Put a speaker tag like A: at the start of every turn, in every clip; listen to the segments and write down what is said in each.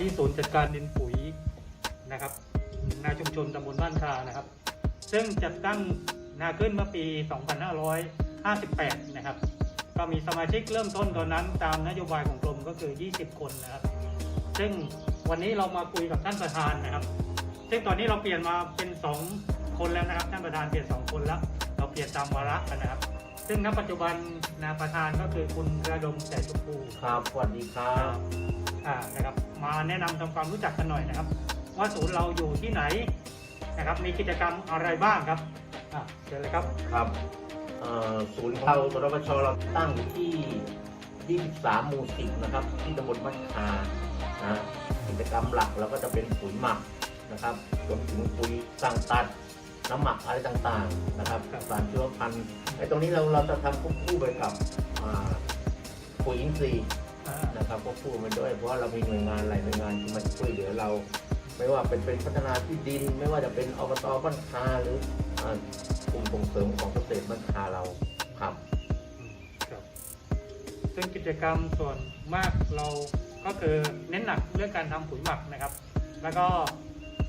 A: ที่ศูนย์จัดการดินปุ๋ยนะครับนาชุมชนตำบลบ้านคานะครับ ซึ่งจัดตั้งนาขึ้นเมื่อปี 2558 นะครับ ก็มีสมาชิกเริ่มต้นตอนนั้นตามนโยบายของกรมก็คือ 20 คนนะครับ ซึ่งวันนี้เรามาคุยกับท่านประธานนะครับ ซึ่งตอนนี้เราเปลี่ยนมาเป็น 2 คนแล้วนะครับ ท่านประธานเปลี่ยน 2 คนแล้ว เราเปลี่ยนตามวาระกันนะครับ ซึ่งณปัจจุบันนาประธานก็คือคุณระดมแสนชมพู
B: ครับสวัสดีครับ
A: อ่านะครับ มาแนะนำทำความรู้จักกันหน่อยนะครับ ว่าศูนย์เราอยู่ที่ไหนนะครับ มีกิจกรรมอะไรบ้างครับอ่าเชิญเลยครับ
B: ครับเอ่อศูนย์เราสรปชเราตั้งอยู่ที่ 23 หมู่ 10 นะครับ ที่ตำบลบ้านคานะฮะกิจกรรมหลักเราก็จะเป็นปุ๋ยหมักนะครับรวมถึงปุ๋ยสร้างตัดน้ำหมักอะไรต่างๆนะครับ
A: ครับ
B: สารชีวพันธุ์ไอ้ตรงนี้เราเราจะทำควบคู่ไปกับอ่าปุ๋ยอินทรีย์
A: อ่า
B: ก็พูดมาด้วย เพราะว่าเรามีหน่วยงานหลายหน่วยงานที่มาช่วยเหลือเรา ไม่ว่าเป็นเป็นพัฒนาที่ดิน ไม่ว่าจะเป็นอบตบ้านคาหรือกลุ่มส่งเสริมของเกษตรบ้านคาเราครับ
A: ครับ ซึ่งกิจกรรมส่วนมากเราก็คือเน้นหนักเรื่องการทำปุ๋ยหมักนะครับ แล้วก็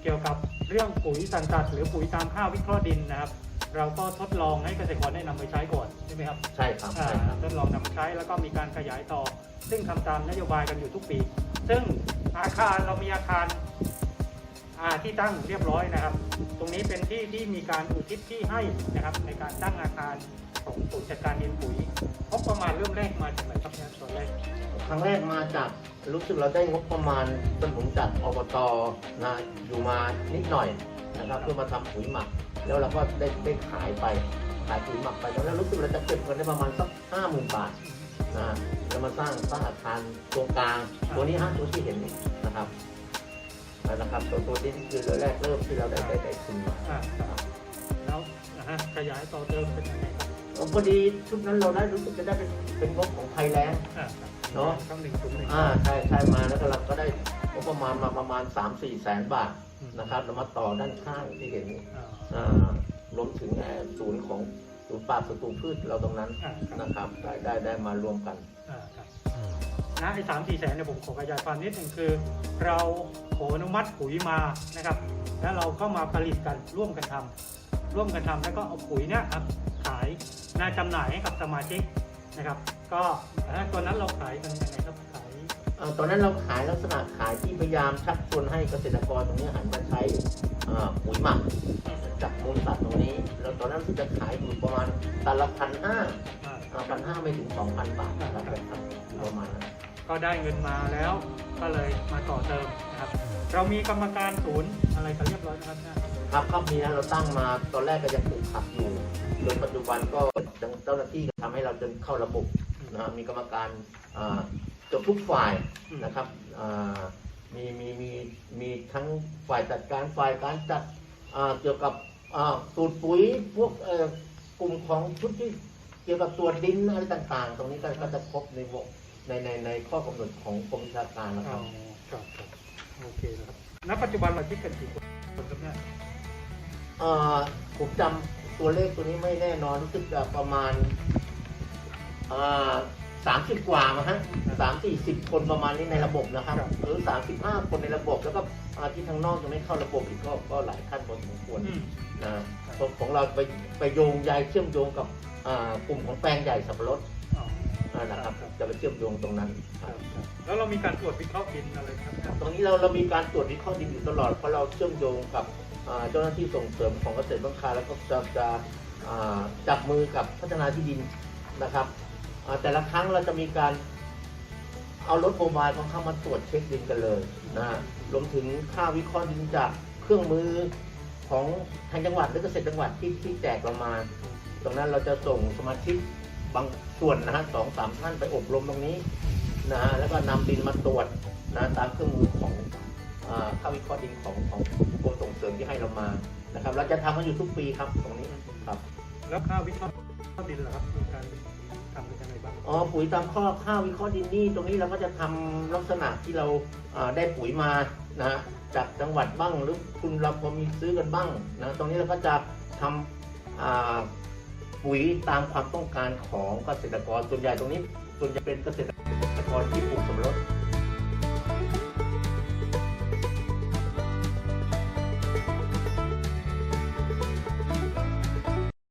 A: เกี่ยวกับเรื่องปุ๋ยสันตัด หรือปุ๋ยตามข้าววิเคราะห์ดินนะครับ เราก็ทดลองให้เกษตรกรได้นำไปใช้ก่อนใช่ไหมครับ
B: ใช่ครับ
A: อ่า
B: ใช่ครับ
A: ทดลองนำมาใช้แล้วก็มีการขยายต่อ ซึ่งทำตามนโยบายกันอยู่ทุกปี ซึ่งอาคารเรามีอาคารอ่าที่ตั้งเรียบร้อยนะครับ ตรงนี้เป็นที่ที่มีการอุทิศที่ให้นะครับ ในการตั้งอาคารของศูนย์จัดการดินปุ๋ยงบประมาณเริ่มแรกมาจากไหนครับเนี่ยตอนแรก
B: ครั้งแรกมาจากรู้สึกเราได้งบประมาณสนับสนุนจากอบตนะอยู่มานิดหน่อย นะครับเพื่อมาทำปุ๋ยหมัก แล้วเราก็ได้ได้ขายไปขายปุ๋ยหมักไปแล้วรู้สึกเราจะเก็บเงินได้ประมาณสักห้าหมื่นบาทนะแล้วมาสร้างสร้างอาคารตรงกลางตัวนี้ฮะตัวที่เห็นนี่นะครับนั่นนะครับตัวตัวนี้คือเริ่มแรกเริ่มที่เราได้ได้ได้ทุนมา
A: อ่าครับแล้วนะฮะขยายต่อเติมเป็นยังไงครับ
B: พอดีชุดนั้นเราได้รู้สึกจะได้เป็นเป็นงบของไทยแลนด์
A: อ่าครับ
B: เนอะ
A: ครับหนึ่งศูนย์หนึ่ง
B: อ่าใช่ใช่มาแล้วก็เราก็ได้งบประมาณมาประมาณ3 4แสนบาท นะครับเรามาต่อด้านข้างที่เห็นนี่
A: อ่า
B: อ่ารวมถึงเอ่อศูนย์ของศูนย์ป่าศัตรูพืชเราตรงนั้น
A: อ่าครับ
B: นะครับได้ได้ได้มารวมกัน
A: อ่าครับนะไอ้สามสี่แสนเนี่ยผมขอขยายความนิดหนึ่งคือ เราขออนุมัติปุ๋ยมานะครับ แล้วเราก็มาผลิตกันร่วมกันทำร่วมกันทำแล้วก็เอาปุ๋ยเนี่ยครับขายนาจำหน่ายให้กับสมาชิกนะครับ ก็อ่าตอนนั้นเราขายกันยังไงครับขาย
B: เอ่อ ตอนนั้นเราขายลักษณะขายที่พยายามชักชวนให้เกษตรกรตรงนี้หันมาใช้อ่าปุ๋ยหมักจากมูลสัตว์ตรงนี้แล้วตอนนั้นที่จะขายอยู่ประมาณตันละพันห้า
A: อ่า
B: พันห้าไม่ถึงสองพันบาทนะครับอยู่ประมาณนั้น
A: ก็ได้เงินมาแล้วก็เลยมาต่อเติมนะครับ เรามีกรรมการศูนย์อะไรกันเรียบร้อยนะครับเนี่ย
B: ครับครับมีนะเราตั้งมาตอนแรกก็ยังปลูกผักอยู่จนปัจจุบันก็เจ้าหน้าที่ทำให้เราจนเข้าระบบนะฮะมีกรรมการอ่าเกือบทุกฝ่ายนะครับอ่ามีมีมีมีทั้งฝ่ายจัดการฝ่ายการจัดอ่าเกี่ยวกับอ่าสูตรปุ๋ยพวกเอ่อกลุ่มของชุดที่เกี่ยวกับตรวจดินอะไรต่างๆ ตรงนี้ก็ก็จะครบในวงในในในข้อกำหนดของกรมวิชาการนะค
A: อ๋
B: รั
A: อบครับครับโอเคนะครับณปัจจุบันเราคิดกันกี่คนครับเนี่ย
B: อ่าผมจำตัวเลขตัวนี้ไม่แน่นอนรู้สึกจะประมาณ สามสิบกว่ามาฮะสามสี่สิบคนประมาณนี้ในระบบนะครับหรือสามสิบห้าคนในระบบ แล้วก็อ่าที่ทางนอกยังไม่เข้าระบบอีกก็ก็หลายท่านพอสมควร
A: อืม
B: นะของของเราไปไปโยงใยเชื่อมโยงกับอ่ากลุ่มของแปลงใหญ่สับปะรด
A: อ๋อ
B: อ่านะครับจะไปเชื่อมโยงตรงนั้น
A: ครับครับแล้วเรามีการตรวจวิเคราะห์ดินอะไรครับเนี่ย
B: ตรงนี้เราเรามีการตรวจวิเคราะห์ดินอยู่ตลอดเพราะเราเชื่อมโยงกับอ่าเจ้าหน้าที่ส่งเสริมของเกษตรบังคาแล้วก็จะจะอ่าจับมือกับพัฒนาที่ดินนะครับอ่า แต่ละครั้งเราจะมีการเอารถโมบายของเข้ามาตรวจเช็คดินกันเลยนะฮะรวมถึงค่าวิเคราะห์ดินจากเครื่องมือของทางจังหวัดหรือเกษตรจังหวัดที่ที่แจกเรามา ตรงนั้นเราจะส่งสมาชิกบางส่วนนะฮะสองสามท่านไปอบรมตรงนี้นะฮะแล้วก็นำดินมาตรวจนะตามเครื่องมือของค่าวิเคราะห์ดินของของกรมส่งเสริมที่ให้เรามานะครับ เราจะทำกันอยู่ทุกปีครับตรงนี้ครับ
A: แล้วค่าวิเคราะห์ดินเหรอครับมีการ ทำเป็นยังไงบ้าง
B: อ๋อปุ๋ยตามข้อข้าววิเคราะห์ดินนี่ตรงนี้เราก็จะทำลักษณะที่เราได้ปุ๋ยมานะจากจังหวัดบ้างหรือคุณเราพอมีซื้อกันบ้างนะตรงนี้เราก็จะทำอ่าปุ๋ยตามความต้องการของเกษตรกรส่วนใหญ่ตรงนี้ส่วนใหญ่เป็นเกษตรกรที่ปลูก